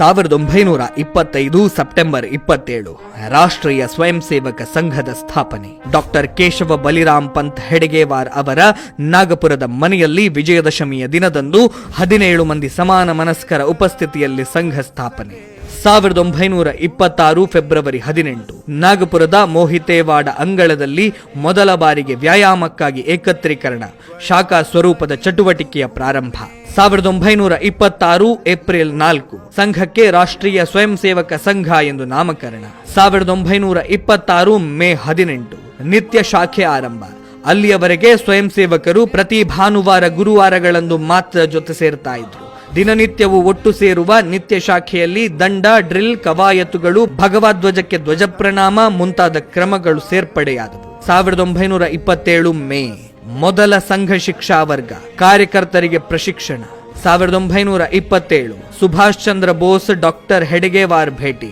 ಸಾವಿರದ ಒಂಬೈನೂರ ಇಪ್ಪತ್ತೈದು ಸೆಪ್ಟೆಂಬರ್ ಇಪ್ಪತ್ತೇಳು, ರಾಷ್ಟ್ರೀಯ ಸ್ವಯಂ ಸೇವಕ ಸಂಘದ ಸ್ಥಾಪನೆ. ಡಾಕ್ಟರ್ ಕೇಶವ ಬಲಿರಾಮ್ ಪಂತ್ ಹೆಡಗೇವಾರ್ ಅವರ ನಾಗಪುರದ ಮನೆಯಲ್ಲಿ ವಿಜಯದಶಮಿಯ ದಿನದಂದು ಹದಿನೇಳು ಮಂದಿ ಸಮಾನ ಮನಸ್ಕರ ಉಪಸ್ಥಿತಿಯಲ್ಲಿ ಸಂಘ ಸ್ಥಾಪನೆ. ಸಾವಿರದ ಒಂಬೈನೂರ ಇಪ್ಪತ್ತಾರು ಫೆಬ್ರವರಿ ಹದಿನೆಂಟು, ನಾಗಪುರದ ಮೋಹಿತೇವಾಡ ಅಂಗಳದಲ್ಲಿ ಮೊದಲ ಬಾರಿಗೆ ವ್ಯಾಯಾಮಕ್ಕಾಗಿ ಏಕತ್ರೀಕರಣ, ಶಾಖಾ ಸ್ವರೂಪದ ಚಟುವಟಿಕೆಯ ಪ್ರಾರಂಭ. ಸಾವಿರದ ಒಂಬೈನೂರ ಇಪ್ಪತ್ತಾರು ಏಪ್ರಿಲ್ ನಾಲ್ಕು, ಸಂಘಕ್ಕೆ ರಾಷ್ಟ್ರೀಯ ಸ್ವಯಂ ಸೇವಕ ಸಂಘ ಎಂದು ನಾಮಕರಣ. ಸಾವಿರದ ಒಂಬೈನೂರ ಇಪ್ಪತ್ತಾರು ಮೇ ಹದಿನೆಂಟು, ನಿತ್ಯ ಶಾಖೆ ಆರಂಭ. ಅಲ್ಲಿಯವರೆಗೆ ಸ್ವಯಂ ಸೇವಕರು ಪ್ರತಿ ಭಾನುವಾರ ಗುರುವಾರಗಳಂದು ಮಾತ್ರ ಜೊತೆ ಸೇರ್ತಾ ಇದ್ರು. ದಿನನಿತ್ಯವೂ ಒಟ್ಟು ಸೇರುವ ನಿತ್ಯ ಶಾಖೆಯಲ್ಲಿ ದಂಡ, ಡ್ರಿಲ್, ಕವಾಯತುಗಳು ಭಗವಧ್ವಜಕ್ಕೆ ಧ್ವಜ ಪ್ರಣಾಮ ಮುಂತಾದ ಕ್ರಮಗಳು ಸೇರ್ಪಡೆಯಾದವು. ಸಾವಿರದ ಒಂಬೈನೂರ ಇಪ್ಪತ್ತೇಳು ಮೇ, ಮೊದಲ ಸಂಘ ಶಿಕ್ಷಾ ವರ್ಗ, ಕಾರ್ಯಕರ್ತರಿಗೆ ಪ್ರಶಿಕ್ಷಣ. ಸಾವಿರದ ಒಂಬೈನೂರ ಇಪ್ಪತ್ತೇಳು, ಸುಭಾಷ್ ಚಂದ್ರ ಬೋಸ್, ಡಾಕ್ಟರ್ ಹೆಡಗೇವಾರ್ ಭೇಟಿ.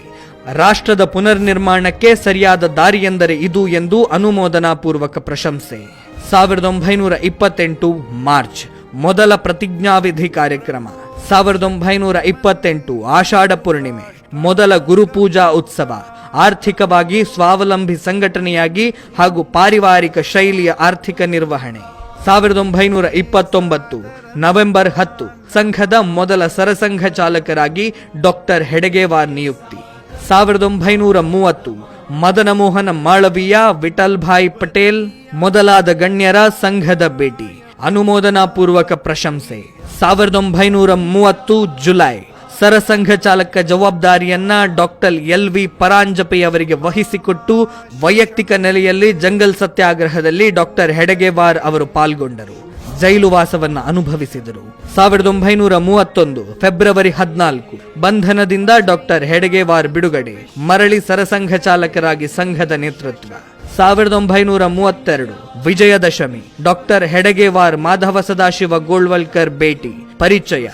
ರಾಷ್ಟ್ರದ ಪುನರ್ನಿರ್ಮಾಣಕ್ಕೆ ಸರಿಯಾದ ದಾರಿಯೆಂದರೆ ಇದು ಎಂದು ಅನುಮೋದನಾ ಪೂರ್ವಕ ಪ್ರಶಂಸೆ. ಸಾವಿರದ ಒಂಬೈನೂರ ಇಪ್ಪತ್ತೆಂಟು ಮಾರ್ಚ್, ಮೊದಲ ಪ್ರತಿಜ್ಞಾವಿಧಿ ಕಾರ್ಯಕ್ರಮ. ಸಾವಿರದ ಒಂಬೈನೂರ ಇಪ್ಪತ್ತೆಂಟು ಆಷಾಢ ಪೂರ್ಣಿಮೆ, ಮೊದಲ ಗುರುಪೂಜಾ ಉತ್ಸವ, ಆರ್ಥಿಕವಾಗಿ ಸ್ವಾವಲಂಬಿ ಸಂಘಟನೆಯಾಗಿ ಹಾಗೂ ಪಾರಿವಾರಿಕ ಶೈಲಿಯ ಆರ್ಥಿಕ ನಿರ್ವಹಣೆ. ಸಾವಿರದ ಒಂಬೈನೂರ ಇಪ್ಪತ್ತೊಂಬತ್ತು, ನವೆಂಬರ್ ಹತ್ತು, ಸಂಘದ ಮೊದಲ ಸರಸಂಘ ಚಾಲಕರಾಗಿ ಡಾಕ್ಟರ್ ಹೆಡಗೇವಾರ್ ನಿಯುಕ್ತಿ. ಸಾವಿರದ ಒಂಬೈನೂರ ಮೂವತ್ತು, ಮದನಮೋಹನ ಮಾಳವೀಯ ವಿಠಲ್ ಭಾಯ್ ಪಟೇಲ್, ಮೊದಲಾದ ಗಣ್ಯರ ಸಂಘದ ಭೇಟಿ. ಅನುಮೋದನಾ ಪೂರ್ವಕ ಪ್ರಶಂಸೆ. ಸಾವಿರದ ಒಂಬೈನೂರ ಮೂವತ್ತು ಜುಲೈ, ಸರಸಂಘ ಚಾಲಕ ಜವಾಬ್ದಾರಿಯನ್ನ ಡಾಕ್ಟರ್ ಎಲ್ ವಿ ಪರಾಂಜಪೆ ಅವರಿಗೆ ವಹಿಸಿಕೊಟ್ಟು ವೈಯಕ್ತಿಕ ನೆಲೆಯಲ್ಲಿ ಜಂಗಲ್ ಸತ್ಯಾಗ್ರಹದಲ್ಲಿ ಡಾಕ್ಟರ್ ಹೆಡಗೆವಾರ್ ಅವರು ಪಾಲ್ಗೊಂಡರು. ಜೈಲು ವಾಸವನ್ನ ಅನುಭವಿಸಿದರು. ಸಾವಿರದ ಒಂಬೈನೂರ ಮೂವತ್ತೊಂದು ಫೆಬ್ರವರಿ ಹದಿನಾಲ್ಕು, ಬಂಧನದಿಂದ ಡಾಕ್ಟರ್ ಹೆಡಗೆವಾರ್ ಬಿಡುಗಡೆ, ಮರಳಿ ಸರಸಂಘ ಚಾಲಕರಾಗಿ ಸಂಘದ ನೇತೃತ್ವ. ಸಾವಿರದ ಒಂಬೈನೂರ ಮೂವತ್ತೆರಡು ವಿಜಯದಶಮಿ. ಡಾಕ್ಟರ್ ಹೆಡಗೇವಾರ್ ಮಾಧವ ಸದಾಶಿವ ಗೋಳ್ವಲ್ಕರ್ ಭೇಟಿ. ಪರಿಚಯ.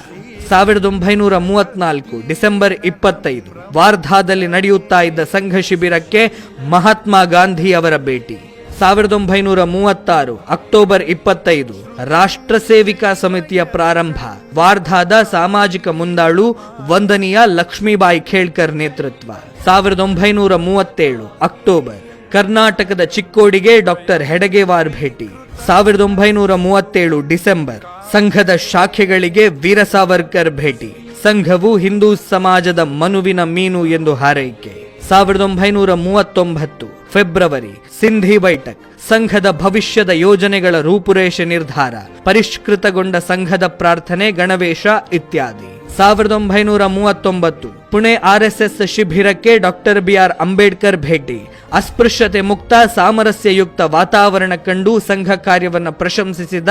ಸಾವಿರದ ಒಂಬೈನೂರ ಮೂವತ್ನಾಲ್ಕು, ಡಿಸೆಂಬರ್ ಇಪ್ಪತ್ತೈದು. ವಾರ್ಧಾದಲ್ಲಿ ನಡೆಯುತ್ತಾ ಇದ್ದ ಸಂಘ ಶಿಬಿರಕ್ಕೆ ಮಹಾತ್ಮ ಗಾಂಧಿ ಅವರ ಭೇಟಿ. ಸಾವಿರದ ಒಂಬೈನೂರ ಮೂವತ್ತಾರು, ಅಕ್ಟೋಬರ್ ಇಪ್ಪತ್ತೈದು, ರಾಷ್ಟ್ರ ಸೇವಿಕಾ ಸಮಿತಿಯ ಪ್ರಾರಂಭ. ವಾರ್ಧಾದ ಸಾಮಾಜಿಕ ಮುಂದಾಳು ವಂದನೀಯ ಲಕ್ಷ್ಮೀಬಾಯಿ ಖೇಳ್ಕರ್ ನೇತೃತ್ವ. ಸಾವಿರದ ಒಂಬೈನೂರ ಮೂವತ್ತೇಳು, ಅಕ್ಟೋಬರ್. ಕರ್ನಾಟಕದ ಚಿಕ್ಕೋಡಿಗೆ ಡಾಕ್ಟರ್ ಹೆಡಗೇವಾರ್ ಭೇಟಿ. ಸಾವಿರದ ಒಂಬೈನೂರ ಮೂವತ್ತೇಳು ಡಿಸೆಂಬರ್, ಸಂಘದ ಶಾಖೆಗಳಿಗೆ ವೀರ ಸಾವರ್ಕರ್ ಭೇಟಿ. ಸಂಘವು ಹಿಂದೂ ಸಮಾಜದ ಮನುವಿನ ಮೀನು ಎಂದು ಹಾರೈಕೆ. ಸಾವಿರದ ಒಂಬೈನೂರ ಮೂವತ್ತೊಂಬತ್ತು ಫೆಬ್ರವರಿ, ಸಿಂಧಿ ಬೈಠಕ್, ಸಂಘದ ಭವಿಷ್ಯದ ಯೋಜನೆಗಳ ರೂಪುರೇಷೆ ನಿರ್ಧಾರ, ಪರಿಷ್ಕೃತಗೊಂಡ ಸಂಘದ ಪ್ರಾರ್ಥನೆ, ಗಣವೇಶ ಇತ್ಯಾದಿ. ಸಾವಿರದ ಒಂಬೈನೂರ ಮೂವತ್ತೊಂಬತ್ತು ಪುಣೆ ಆರ್ಎಸ್ಎಸ್ ಶಿಬಿರಕ್ಕೆ ಡಾಕ್ಟರ್ ಬಿಆರ್ ಅಂಬೇಡ್ಕರ್ ಭೇಟಿ. ಅಸ್ಪೃಶ್ಯತೆ ಮುಕ್ತ, ಸಾಮರಸ್ಯಯುಕ್ತ ವಾತಾವರಣ ಕಂಡು ಸಂಘ ಕಾರ್ಯವನ್ನು ಪ್ರಶಂಸಿಸಿದ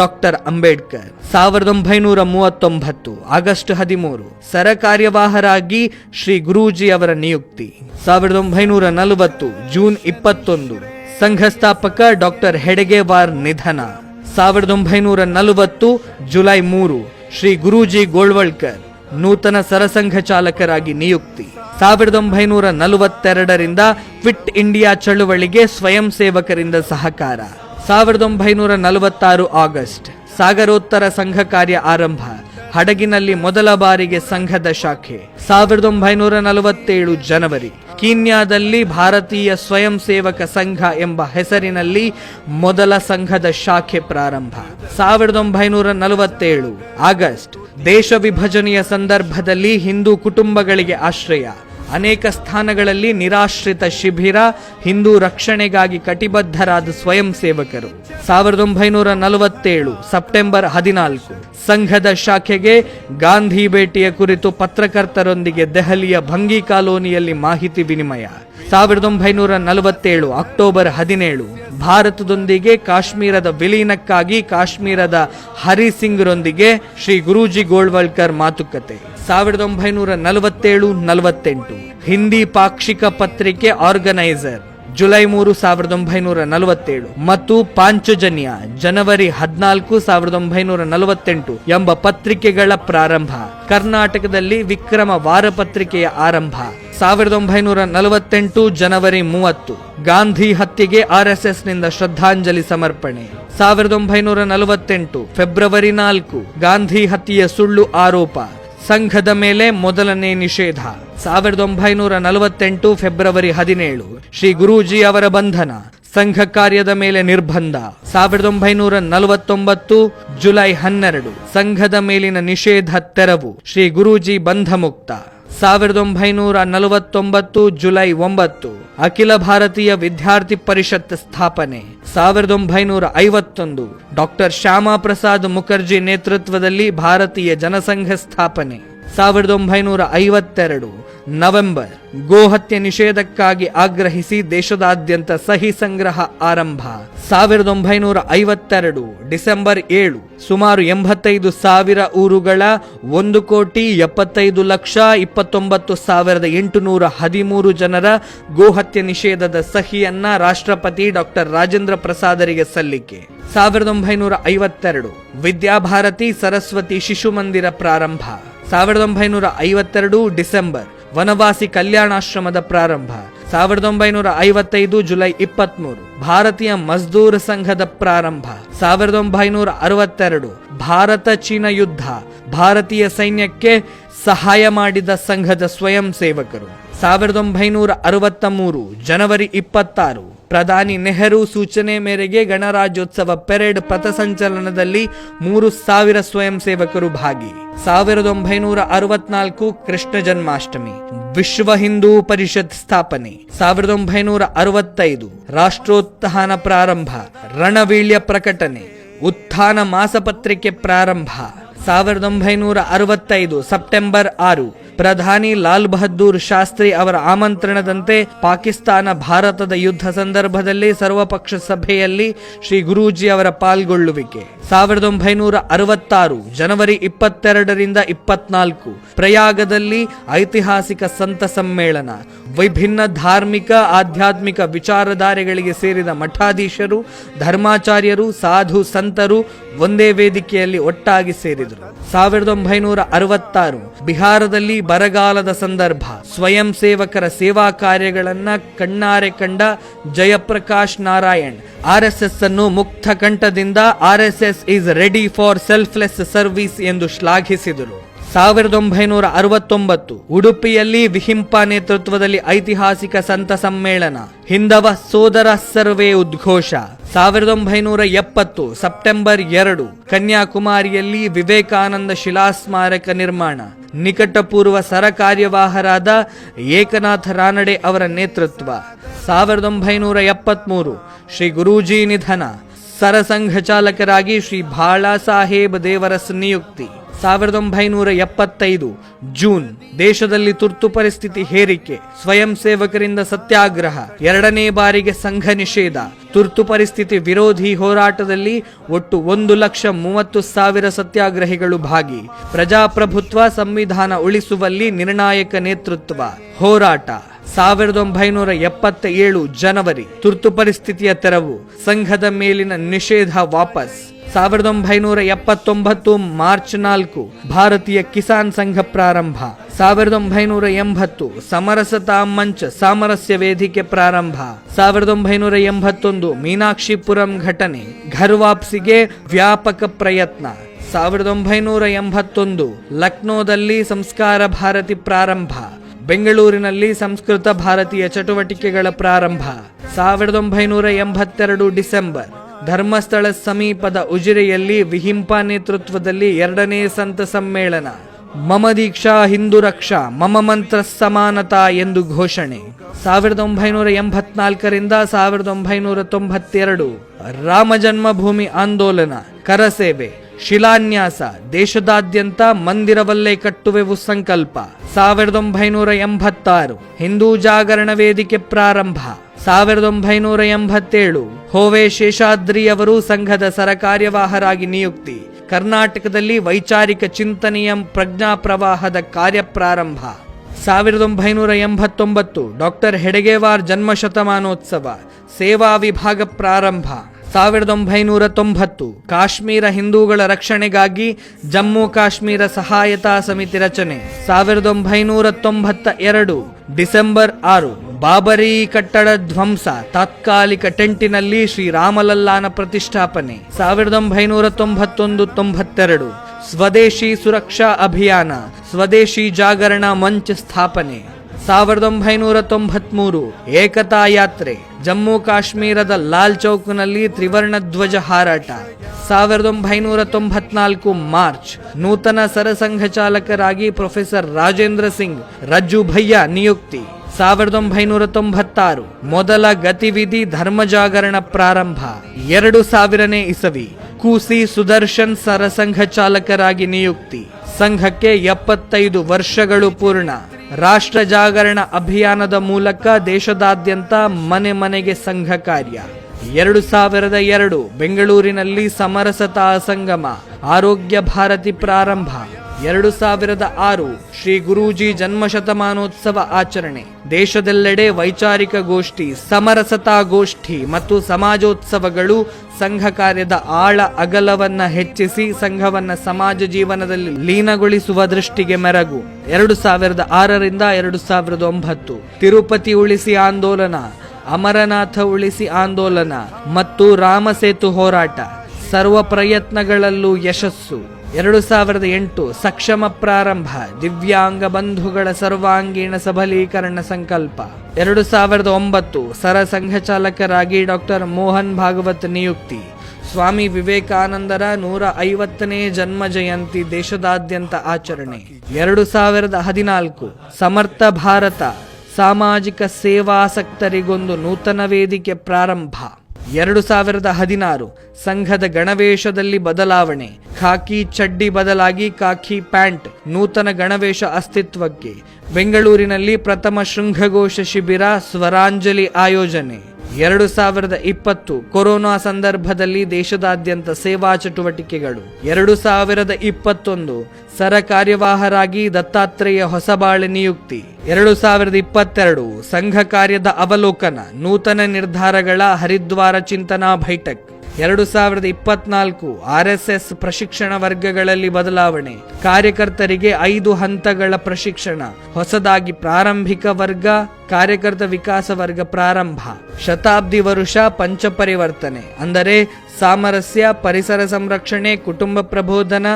ಡಾಕ್ಟರ್ ಅಂಬೇಡ್ಕರ್. ಸಾವಿರದ ಒಂಬೈನೂರ ಮೂವತ್ತೊಂಬತ್ತು ಆಗಸ್ಟ್ ಹದಿಮೂರು ಸರಕಾರ್ಯವಾಹರಾಗಿ ಶ್ರೀ ಗುರೂಜಿ ಅವರ ನಿಯುಕ್ತಿ. ಸಾವಿರದ ಒಂಬೈನೂರ ನಲವತ್ತು ಜೂನ್ ಇಪ್ಪತ್ತೊಂದು ಸಂಘ ಸ್ಥಾಪಕ ಡಾಕ್ಟರ್ ಹೆಡಗೆವಾರ್ ನಿಧನ. ಸಾವಿರದ ಒಂಬೈನೂರ ನಲವತ್ತು ಜುಲೈ ಮೂರು ಶ್ರೀ ಗುರೂಜಿ ಗೋಳ್ವಳ್ಕರ್ ನೂತನ ಸರಸಂಘ ಚಾಲಕರಾಗಿ ನಿಯುಕ್ತಿ. ಸಾವಿರದ ಒಂಬೈನೂರ ನಲವತ್ತೆರಡರಿಂದ ಫಿಟ್ ಇಂಡಿಯಾ ಚಳುವಳಿಗೆ ಸ್ವಯಂ ಸೇವಕರಿಂದ ಸಹಕಾರ. ಸಾವಿರದ ಒಂಬೈನೂರ ನಲವತ್ತಾರು ಆಗಸ್ಟ್ ಸಾಗರೋತ್ತರ ಸಂಘ ಕಾರ್ಯ ಆರಂಭ, ಹಡಗಿನಲ್ಲಿ ಮೊದಲ ಬಾರಿಗೆ ಸಂಘದ ಶಾಖೆ. ಸಾವಿರದ ಒಂಬೈನೂರ ನಲವತ್ತೇಳು ಜನವರಿ ಕೀನ್ಯಾದಲ್ಲಿ ಭಾರತೀಯ ಸ್ವಯಂ ಸೇವಕ ಸಂಘ ಎಂಬ ಹೆಸರಿನಲ್ಲಿ ಮೊದಲ ಸಂಘದ ಶಾಖೆ ಪ್ರಾರಂಭ. ಸಾವಿರದ ಒಂಬೈನೂರ ನಲವತ್ತೇಳು ಆಗಸ್ಟ್ ದೇಶ ವಿಭಜನೆಯ ಸಂದರ್ಭದಲ್ಲಿ ಹಿಂದೂ ಕುಟುಂಬಗಳಿಗೆ ಆಶ್ರಯ. ಅನೇಕ ಸ್ಥಾನಗಳಲ್ಲಿ ನಿರಾಶ್ರಿತ ಶಿಬಿರ, ಹಿಂದೂ ರಕ್ಷಣೆಗಾಗಿ ಕಟಿಬದ್ಧರಾದ ಸ್ವಯಂ ಸೇವಕರು. ಸಾವಿರದ ಒಂಬೈನೂರ ನಲವತ್ತೇಳು, ಸೆಪ್ಟೆಂಬರ್ ಹದಿನಾಲ್ಕು, ಸಂಘದ ಶಾಖೆಗೆ ಗಾಂಧಿ ಭೇಟಿಯ ಕುರಿತು ಪತ್ರಕರ್ತರೊಂದಿಗೆ ದೆಹಲಿಯ ಭಂಗಿ ಕಾಲೋನಿಯಲ್ಲಿ ಮಾಹಿತಿ ವಿನಿಮಯ. ಸಾವಿರದ ಒಂಬೈನೂರ ನಲವತ್ತೇಳು, ಅಕ್ಟೋಬರ್ ಹದಿನೇಳು, ಭಾರತದೊಂದಿಗೆ ಕಾಶ್ಮೀರದ ವಿಲೀನಕ್ಕಾಗಿ ಕಾಶ್ಮೀರದ ಹರಿಸಿಂಗ್ರೊಂದಿಗೆ ಶ್ರೀ ಗುರೂಜಿ ಗೋಳ್ವಲ್ಕರ್ ಮಾತುಕತೆ. ಸಾವಿರದ ಒಂಬೈನೂರ ನಲವತ್ತೇಳು, ನಲವತ್ತೆಂಟು, ಹಿಂದಿ ಪಾಕ್ಷಿಕ ಪತ್ರಿಕೆ ಆರ್ಗನೈಸರ್. ಜುಲೈ ಮೂರು ಸಾವಿರದ ಒಂಬೈನೂರ ನಲವತ್ತೇಳು ಮತ್ತು ಪಾಂಚಜನ್ಯ ಜನವರಿ ಹದಿನಾಲ್ಕು ಸಾವಿರದ ಒಂಬೈನೂರ ನಲವತ್ತೆಂಟು ಎಂಬ ಪತ್ರಿಕೆಗಳ ಪ್ರಾರಂಭ. ಕರ್ನಾಟಕದಲ್ಲಿ ವಿಕ್ರಮ ವಾರಪತ್ರಿಕೆಯ ಆರಂಭ. ಸಾವಿರದ ಒಂಬೈನೂರ ನಲವತ್ತೆಂಟು ಜನವರಿ ಮೂವತ್ತು. ಗಾಂಧಿ ಹತ್ಯೆಗೆ ಆರ್ಎಸ್ಎಸ್ನಿಂದ ಶ್ರದ್ಧಾಂಜಲಿ ಸಮರ್ಪಣೆ. ಸಾವಿರದ ಒಂಬೈನೂರ ನಲವತ್ತೆಂಟು ಫೆಬ್ರವರಿ ನಾಲ್ಕು. ಗಾಂಧಿ ಹತ್ಯೆಯ ಸುಳ್ಳು ಆರೋಪ. ಸಂಘದ ಮೇಲೆ ಮೊದಲನೇ ನಿಷೇಧ. ಸಾವಿರದ ಒಂಬೈನೂರ ನಲವತ್ತೆಂಟು ಫೆಬ್ರವರಿ ಹದಿನೇಳು, ಶ್ರೀ ಗುರೂಜಿ ಅವರ ಬಂಧನ, ಸಂಘ ಕಾರ್ಯದ ಮೇಲೆ ನಿರ್ಬಂಧ. ಸಾವಿರದ ಒಂಬೈನೂರ ನಲವತ್ತೊಂಬತ್ತು, ಜುಲೈ ಹನ್ನೆರಡು, ಸಂಘದ ಮೇಲಿನ ನಿಷೇಧ ತೆರವು. ಶ್ರೀ ಗುರೂಜಿ ಬಂಧ ಮುಕ್ತ ಸಾವಿರದ ಒಂಬೈನೂರ ನಲವತ್ತೊಂಬತ್ತು ಜುಲೈ ಒಂಬತ್ತು, ಅಖಿಲ ಭಾರತೀಯ ವಿದ್ಯಾರ್ಥಿ ಪರಿಷತ್ ಸ್ಥಾಪನೆ. ಸಾವಿರದ ಒಂಬೈನೂರ ಐವತ್ತೊಂದು, ಡಾಕ್ಟರ್ ಶ್ಯಾಮಾ ಪ್ರಸಾದ್ ಮುಖರ್ಜಿ ನೇತೃತ್ವದಲ್ಲಿ ಭಾರತೀಯ ಜನಸಂಘ ಸ್ಥಾಪನೆ. ಸಾವಿರದ ಒಂಬೈನೂರ ಐವತ್ತೆರಡು ನವೆಂಬರ್ ಗೋಹತ್ಯೆ ನಿಷೇಧಕ್ಕಾಗಿ ಆಗ್ರಹಿಸಿ ದೇಶದಾದ್ಯಂತ ಸಹಿ ಸಂಗ್ರಹ ಆರಂಭ. ಸಾವಿರದ ಒಂಬೈನೂರ ಐವತ್ತೆರಡು ಡಿಸೆಂಬರ್ ಏಳು, ಸುಮಾರು ಎಂಬತ್ತೈದು ಸಾವಿರ ಊರುಗಳ ಒಂದು ಕೋಟಿ ಎಪ್ಪತ್ತೈದು ಲಕ್ಷ ಇಪ್ಪತ್ತೊಂಬತ್ತು ಸಾವಿರದ ಎಂಟುನೂರ ಹದಿಮೂರು ಜನರ ಗೋಹತ್ಯೆ ನಿಷೇಧದ ಸಹಿಯನ್ನ ರಾಷ್ಟ್ರಪತಿ ಡಾಕ್ಟರ್ ರಾಜೇಂದ್ರ ಪ್ರಸಾದರಿಗೆ ಸಲ್ಲಿಕೆ. ಸಾವಿರದ ಒಂಬೈನೂರ ಐವತ್ತೆರಡು, ವಿದ್ಯಾಭಾರತಿ ಸರಸ್ವತಿ ಶಿಶು ಮಂದಿರ ಪ್ರಾರಂಭ. ಸಾವಿರದ ಒಂಬೈನೂರ ಐವತ್ತೆರಡು ಡಿಸೆಂಬರ್, ವನವಾಸಿ ಕಲ್ಯಾಣಾಶ್ರಮದ ಪ್ರಾರಂಭ. ಸಾವಿರದ ಒಂಬೈನೂರ ಐವತ್ತೈದು ಜುಲೈ ಇಪ್ಪತ್ಮೂರು, ಭಾರತೀಯ ಮಜ್ದೂರ್ ಸಂಘದ ಪ್ರಾರಂಭ. ಸಾವಿರದ ಒಂಬೈನೂರ ಅರವತ್ತೆರಡು, ಭಾರತ ಚೀನಾ ಯುದ್ಧ. ಭಾರತೀಯ ಸೈನ್ಯಕ್ಕೆ ಸಹಾಯ ಮಾಡಿದ ಸಂಘದ ಸ್ವಯಂ ಸೇವಕರು. ಸಾವಿರದ ಒಂಬೈನೂರ ಅರವತ್ತ ಮೂರು, ಜನವರಿ ಇಪ್ಪತ್ತಾರು ಪ್ರಧಾನಿ ನೆಹರು ಸೂಚನೆ ಮೇರೆಗೆ ಗಣರಾಜ್ಯೋತ್ಸವ ಪೆರೇಡ್ ಪಥಸಂಚಲನದಲ್ಲಿ ಮೂರು ಸಾವಿರ ಸ್ವಯಂ ಸೇವಕರು ಭಾಗಿ. ಸಾವಿರದ ಒಂಬೈನೂರ ಅರವತ್ನಾಲ್ಕು ಕೃಷ್ಣ ಜನ್ಮಾಷ್ಟಮಿ, ವಿಶ್ವ ಹಿಂದೂ ಪರಿಷತ್ ಸ್ಥಾಪನೆ. ಸಾವಿರದ ಒಂಬೈನೂರ ಅರವತ್ತೈದು ರಾಷ್ಟ್ರೋತ್ಥಾನ ಪ್ರಾರಂಭ, ರಣವೀಳ್ಯ ಪ್ರಕಟಣೆ, ಉತ್ಥಾನ ಮಾಸಪತ್ರಿಕೆ ಪ್ರಾರಂಭ. ಸಾವಿರದ ಒಂಬೈನೂರ ಅರವತ್ತೈದು ಸೆಪ್ಟೆಂಬರ್ ಆರು ಪ್ರಧಾನಿ ಲಾಲ್ ಬಹದ್ದೂರ್ ಶಾಸ್ತ್ರಿ ಅವರ ಆಮಂತ್ರಣದಂತೆ ಪಾಕಿಸ್ತಾನ ಭಾರತದ ಯುದ್ಧ ಸಂದರ್ಭದಲ್ಲಿ ಸರ್ವಪಕ್ಷ ಸಭೆಯಲ್ಲಿ ಶ್ರೀ ಗುರೂಜಿ ಅವರ ಪಾಲ್ಗೊಳ್ಳುವಿಕೆ. ಸಾವಿರದ ಒಂಬೈನೂರ ಅರವತ್ತಾರು, ಜನವರಿ ಇಪ್ಪತ್ತೆರಡರಿಂದ ಇಪ್ಪತ್ನಾಲ್ಕು, ಪ್ರಯಾಗದಲ್ಲಿ ಐತಿಹಾಸಿಕ ಸಂತ ಸಮ್ಮೇಳನ. ವಿಭಿನ್ನ ಧಾರ್ಮಿಕ, ಆಧ್ಯಾತ್ಮಿಕ ವಿಚಾರಧಾರೆಗಳಿಗೆ ಸೇರಿದ ಮಠಾಧೀಶರು, ಧರ್ಮಾಚಾರ್ಯರು, ಸಾಧು ಸಂತರು ಒಂದೇ ವೇದಿಕೆಯಲ್ಲಿ ಒಟ್ಟಾಗಿ ಸೇರಿದರು. ಸಾವಿರದ ಒಂಬೈನೂರ ಅರವತ್ತಾರು ಬಿಹಾರದಲ್ಲಿ ಬರಗಾಲದ ಸಂದರ್ಭ, ಸ್ವಯಂ ಸೇವಕರ ಸೇವಾ ಕಾರ್ಯಗಳನ್ನ ಕಣ್ಣಾರೆ ಕಂಡ Jayaprakash Narayan, R S S ಅನ್ನು ಮುಕ್ತ ಕಂಠದಿಂದ R S S is ready for selfless service ಎಂದು ಶ್ಲಾಘಿಸಿದರು. ಸಾವಿರದ ಒಂಬೈನೂರ ಅರವತ್ತೊಂಬತ್ತು, ಉಡುಪಿಯಲ್ಲಿ ವಿಹಿಂಪ ನೇತೃತ್ವದಲ್ಲಿ ಐತಿಹಾಸಿಕ ಸಂತ ಸಮ್ಮೇಳನ, ಹಿಂದವ ಸೋದರ ಸರ್ವೇ ಉದ್ಘೋಷ. ಸಾವಿರದ ಒಂಬೈನೂರ ಎಪ್ಪತ್ತು, ಸೆಪ್ಟೆಂಬರ್ ಎರಡು, ಕನ್ಯಾಕುಮಾರಿಯಲ್ಲಿ ವಿವೇಕಾನಂದ ಶಿಲಾಸ್ಮಾರಕ ನಿರ್ಮಾಣ. ನಿಕಟಪೂರ್ವ ಸರಕಾರ್ಯವಾಹರಾದ ಏಕನಾಥ ರಾನಡೆ ಅವರ ನೇತೃತ್ವ. ಸಾವಿರದ ಒಂಬೈನೂರ ಎಪ್ಪತ್ಮೂರು, ಶ್ರೀ ಗುರೂಜಿ ನಿಧನ. ಸರಸಂಘ ಚಾಲಕರಾಗಿ ಶ್ರೀ ಬಾಳಾ ಸಾಹೇಬ್ ದೇವರಸ್ ನಿಯುಕ್ತಿ ಸಾವಿರದ ಒಂಬೈನೂರ ಎಪ್ಪತ್ತೈದು ಜೂನ್, ದೇಶದಲ್ಲಿ ತುರ್ತು ಪರಿಸ್ಥಿತಿ ಹೇರಿಕೆ, ಸ್ವಯಂ ಸೇವಕರಿಂದ ಸತ್ಯಾಗ್ರಹ, ಎರಡನೇ ಬಾರಿಗೆ ಸಂಘ ನಿಷೇಧ. ತುರ್ತು ಪರಿಸ್ಥಿತಿ ವಿರೋಧಿ ಹೋರಾಟದಲ್ಲಿ ಒಟ್ಟು ಒಂದು ಲಕ್ಷ ಮೂವತ್ತು ಸಾವಿರ ಸತ್ಯಾಗ್ರಹಿಗಳು ಭಾಗಿ. ಪ್ರಜಾಪ್ರಭುತ್ವ ಸಂವಿಧಾನ ಉಳಿಸುವಲ್ಲಿ ನಿರ್ಣಾಯಕ ನೇತೃತ್ವ. ಹೋರಾಟ. ಸಾವಿರದ ಒಂಬೈನೂರ ಎಪ್ಪತ್ತ ಏಳು ಜನವರಿ. ತುರ್ತು ಪರಿಸ್ಥಿತಿಯ ತೆರವು. ಸಂಘದ ಮೇಲಿನ ನಿಷೇಧ ವಾಪಸ್. ಸಾವಿರದ ಒಂಬೈನೂರ ಎಪ್ಪತ್ತೊಂಬತ್ತು ಮಾರ್ಚ್ ನಾಲ್ಕು. ಭಾರತೀಯ ಕಿಸಾನ್ ಸಂಘ ಪ್ರಾರಂಭ. ಸಾವಿರದ ಒಂಬೈನೂರ ಎಂಬತ್ತು, ಸಮರಸತಾ ಮಂಚ್ ಸಾಮರಸ್ಯ ವೇದಿಕೆ ಪ್ರಾರಂಭ. ಸಾವಿರದ ಒಂಬೈನೂರ ಎಂಬತ್ತೊಂದು, ಮೀನಾಕ್ಷಿಪುರಂ ಘಟನೆ, ಘರ್ ವಾಪ್ಸಿಗೆ ವ್ಯಾಪಕ ಪ್ರಯತ್ನ. ಸಾವಿರದ ಒಂಬೈನೂರ ಎಂಬತ್ತೊಂದು, ಲಕ್ನೋದಲ್ಲಿ ಸಂಸ್ಕಾರ ಭಾರತಿ ಪ್ರಾರಂಭ. ಬೆಂಗಳೂರಿನಲ್ಲಿ ಸಂಸ್ಕೃತ ಭಾರತೀಯ ಚಟುವಟಿಕೆಗಳ ಪ್ರಾರಂಭ. ಸಾವಿರದ ಒಂಬೈನೂರ ಎಂಬತ್ತೆರಡು ಡಿಸೆಂಬರ್, ಧರ್ಮಸ್ಥಳ ಸಮೀಪದ ಉಜಿರೆಯಲ್ಲಿ ವಿಹಿಂಪ ನೇತೃತ್ವದಲ್ಲಿ ಎರಡನೇ ಸಂತ ಸಮ್ಮೇಳನ. ಮಮ ದೀಕ್ಷಾ ಹಿಂದೂ ರಕ್ಷಾ, ಮಮ ಮಂತ್ರ ಸಮಾನತಾ ಎಂದು ಘೋಷಣೆ. ಸಾವಿರದ ಒಂಬೈನೂರ ಎಂಬತ್ನಾಲ್ಕರಿಂದ ಸಾವಿರದ ಒಂಬೈನೂರ ತೊಂಬತ್ತೆರಡು, ರಾಮ ಜನ್ಮಭೂಮಿ ಆಂದೋಲನ ಕರಸೇವೆ ಶಿಲಾನ್ಯಾಸ, ದೇಶದಾದ್ಯಂತ ಮಂದಿರವಲ್ಲೇ ಕಟ್ಟುವೆವು ಸಂಕಲ್ಪ. ಸಾವಿರದ ಒಂಬೈನೂರ ಎಂಬತ್ತಾರು, ಹಿಂದೂ ಜಾಗರಣ ವೇದಿಕೆ ಪ್ರಾರಂಭ. ಸಾವಿರದ ಒಂಬೈನೂರ ಎಂಬತ್ತೇಳು, ಹೋವೆ ಶೇಷಾದ್ರಿ ಅವರು ಸಂಘದ ಸರಕಾರ್ಯವಾಹರಾಗಿ ನಿಯುಕ್ತಿ. ಕರ್ನಾಟಕದಲ್ಲಿ ವೈಚಾರಿಕ ಚಿಂತನೆಯ ಪ್ರಜ್ಞಾ ಪ್ರವಾಹದ ಕಾರ್ಯ ಪ್ರಾರಂಭ ಸಾವಿರದ ಒಂಬೈನೂರ ಎಂಬತ್ತೊಂಬತ್ತು ಡಾಕ್ಟರ್ ಹೆಡಗೇವಾರ್ ಜನ್ಮಶತಮಾನೋತ್ಸವ ಸೇವಾ ವಿಭಾಗ ಪ್ರಾರಂಭ. ಸಾವಿರದ ಒಂಬೈನೂರ ತೊಂಬತ್ತು, ಕಾಶ್ಮೀರ ಹಿಂದೂಗಳ ರಕ್ಷಣೆಗಾಗಿ ಜಮ್ಮು ಕಾಶ್ಮೀರ ಸಹಾಯತಾ ಸಮಿತಿ ರಚನೆ. ಸಾವಿರದ ಒಂಬೈನೂರ ತೊಂಬತ್ತ ಎರಡು, ಡಿಸೆಂಬರ್ ಆರು, ಬಾಬರಿ ಕಟ್ಟಡ ಧ್ವಂಸ, ತಾತ್ಕಾಲಿಕ ಟೆಂಟಿನಲ್ಲಿ ಶ್ರೀ ರಾಮಲಲ್ಲಾನ ಪ್ರತಿಷ್ಠಾಪನೆ. ಸಾವಿರದ ಒಂಬೈನೂರ ತೊಂಬತ್ತೊಂದು ತೊಂಬತ್ತೆರಡು, ಸ್ವದೇಶಿ ಸುರಕ್ಷಾ ಅಭಿಯಾನ, ಸ್ವದೇಶಿ ಜಾಗರಣ ಮಂಚ್ ಸ್ಥಾಪನೆ. ಸಾವಿರದ ಒಂಬೈನೂರ ತೊಂಬತ್ಮೂರು ಏಕತಾ ಯಾತ್ರೆ ಜಮ್ಮು ಕಾಶ್ಮೀರದ ಲಾಲ್ ಚೌಕ್ನಲ್ಲಿ ತ್ರಿವರ್ಣ ಧ್ವಜ ಹಾರಾಟ. ಸಾವಿರದ ಒಂಬೈನೂರ ತೊಂಬತ್ನಾಲ್ಕು ಮಾರ್ಚ್, ನೂತನ ಸರಸಂಘ ಚಾಲಕರಾಗಿ ಪ್ರೊಫೆಸರ್ ರಾಜೇಂದ್ರ ಸಿಂಗ್, ರಜ್ಜು ಭಯ್ಯ ನಿಯುಕ್ತಿ. ಸಾವಿರದ ಒಂಬೈನೂರ ತೊಂಬತ್ತಾರು, ಮೊದಲ ಗತಿವಿಧಿ ಧರ್ಮ ಜಾಗರಣ ಪ್ರಾರಂಭ. ಎರಡು ಸಾವಿರನೇ ಇಸವಿ, ಕೂಸಿ ಸುದರ್ಶನ್ ಸರಸಂಘ ಚಾಲಕರಾಗಿ ನಿಯುಕ್ತಿ. ಸಂಘಕ್ಕೆ ಎಪ್ಪತ್ತೈದು ವರ್ಷಗಳು ಪೂರ್ಣ. ರಾಷ್ಟ್ರ ಜಾಗರಣ ಅಭಿಯಾನದ ಮೂಲಕ ದೇಶದಾದ್ಯಂತ ಮನೆ ಮನೆಗೆ ಸಂಘ ಕಾರ್ಯ. ಎರಡು ಸಾವಿರದ ಎರಡು, ಬೆಂಗಳೂರಿನಲ್ಲಿ ಸಮರಸತಾ ಸಂಗಮ, ಆರೋಗ್ಯ ಭಾರತಿ ಪ್ರಾರಂಭ. ಎರಡು ಸಾವಿರದ ಆರು ಶ್ರೀ ಗುರೂಜಿ ಜನ್ಮಶತಮಾನೋತ್ಸವ ಆಚರಣೆ. ದೇಶದೆಲ್ಲೆಡೆ ವೈಚಾರಿಕ ಗೋಷ್ಠಿ, ಸಮರಸತಾ ಗೋಷ್ಠಿ ಮತ್ತು ಸಮಾಜೋತ್ಸವಗಳು ಸಂಘ ಕಾರ್ಯದ ಆಳ ಅಗಲವನ್ನ ಹೆಚ್ಚಿಸಿ ಸಂಘವನ್ನ ಸಮಾಜ ಜೀವನದಲ್ಲಿ ಲೀನಗೊಳಿಸುವ ದೃಷ್ಟಿಗೆ ಮೆರಗು. ಎರಡು ಸಾವಿರದ ಆರರಿಂದ ಎರಡು ಸಾವಿರದ ಒಂಬತ್ತು ತಿರುಪತಿ ಉಳಿಸಿ ಆಂದೋಲನ, ಅಮರನಾಥ ಉಳಿಸಿ ಆಂದೋಲನ ಮತ್ತು ರಾಮಸೇತು ಹೋರಾಟ. ಸರ್ವ ಪ್ರಯತ್ನಗಳಲ್ಲೂ ಯಶಸ್ಸು. ಎರಡು ಸಾವಿರದ ಎಂಟು ಸಕ್ಷಮ ಪ್ರಾರಂಭ, ದಿವ್ಯಾಂಗ ಬಂಧುಗಳ ಸರ್ವಾಂಗೀಣ ಸಬಲೀಕರಣ ಸಂಕಲ್ಪ. ಎರಡು ಸಾವಿರದ ಒಂಬತ್ತು ಸರಸಂಘ ಚಾಲಕರಾಗಿ ಡಾಕ್ಟರ್ ಮೋಹನ್ ಭಾಗವತ್ ನಿಯುಕ್ತಿ. ಸ್ವಾಮಿ ವಿವೇಕಾನಂದರ ನೂರ ಐವತ್ತನೇ ಜನ್ಮ ಜಯಂತಿ ದೇಶದಾದ್ಯಂತ ಆಚರಣೆ. ಎರಡು ಸಾವಿರದ ಹದಿನಾಲ್ಕು ಸಮರ್ಥ ಭಾರತ, ಸಾಮಾಜಿಕ ಸೇವಾಸಕ್ತರಿಗೊಂದು ನೂತನ ವೇದಿಕೆ ಪ್ರಾರಂಭ. ಎರಡು ಸಾವಿರದ ಹದಿನಾರು ಸಂಘದ ಗಣವೇಶದಲ್ಲಿ ಬದಲಾವಣೆ. ಖಾಕಿ ಚಡ್ಡಿ ಬದಲಾಗಿ ಖಾಕಿ ಪ್ಯಾಂಟ್, ನೂತನ ಗಣವೇಶ ಅಸ್ತಿತ್ವಕ್ಕೆ. ಬೆಂಗಳೂರಿನಲ್ಲಿ ಪ್ರಥಮ ಶೃಂಗಘೋಷ ಶಿಬಿರ, ಸ್ವರಾಂಜಲಿ ಆಯೋಜನೆ. ಎರಡು ಸಾವಿರದ ಇಪ್ಪತ್ತು ಕೊರೋನಾ ಸಂದರ್ಭದಲ್ಲಿ ದೇಶದಾದ್ಯಂತ ಸೇವಾ ಚಟುವಟಿಕೆಗಳು. ಎರಡು ಸಾವಿರದ ಇಪ್ಪತ್ತೊಂದು ಸರ ಕಾರ್ಯವಾಹರಾಗಿ ದತ್ತಾತ್ರೇಯ ಹೊಸಬಾಳೆ ನಿಯುಕ್ತಿ. ಎರಡು ಸಾವಿರದ ಇಪ್ಪತ್ತೆರಡು ಸಂಘ ಕಾರ್ಯದ ಅವಲೋಕನ, ನೂತನ ನಿರ್ಧಾರಗಳ ಹರಿದ್ವಾರ ಚಿಂತನಾ ಬೈಠಕ್. ಎರಡು ಸಾವಿರದ ಇಪ್ಪತ್ನಾಲ್ಕು ಆರ್ ಎಸ್ ಎಸ್ ಪ್ರಶಿಕ್ಷಣ ವರ್ಗಗಳಲ್ಲಿ ಬದಲಾವಣೆ. ಕಾರ್ಯಕರ್ತರಿಗೆ ಐದು ಹಂತಗಳ ಪ್ರಶಿಕ್ಷಣ. ಹೊಸದಾಗಿ ಪ್ರಾರಂಭಿಕ ವರ್ಗ, ಕಾರ್ಯಕರ್ತ ವಿಕಾಸ ವರ್ಗ ಪ್ರಾರಂಭ. ಶತಾಬ್ದಿ ವರುಷ ಪಂಚಪರಿವರ್ತನೆ. ಅಂದರೆ ಸಾಮರಸ್ಯ, ಪರಿಸರ ಸಂರಕ್ಷಣೆ, ಕುಟುಂಬ ಪ್ರಬೋಧನ,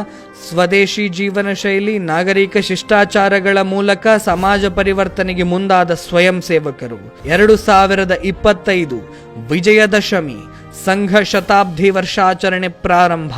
ಸ್ವದೇಶಿ ಜೀವನ ಶೈಲಿ, ನಾಗರಿಕ ಶಿಷ್ಟಾಚಾರಗಳ ಮೂಲಕ ಸಮಾಜ ಪರಿವರ್ತನೆಗೆ ಮುಂದಾದ ಸ್ವಯಂ ಸೇವಕರು. ಎರಡು ಸಾವಿರದ ಇಪ್ಪತ್ತೈದು ವಿಜಯದಶಮಿ. ಸಂಘ ಶತಾಬ್ದಿ ವರ್ಷಾಚರಣೆ ಪ್ರಾರಂಭ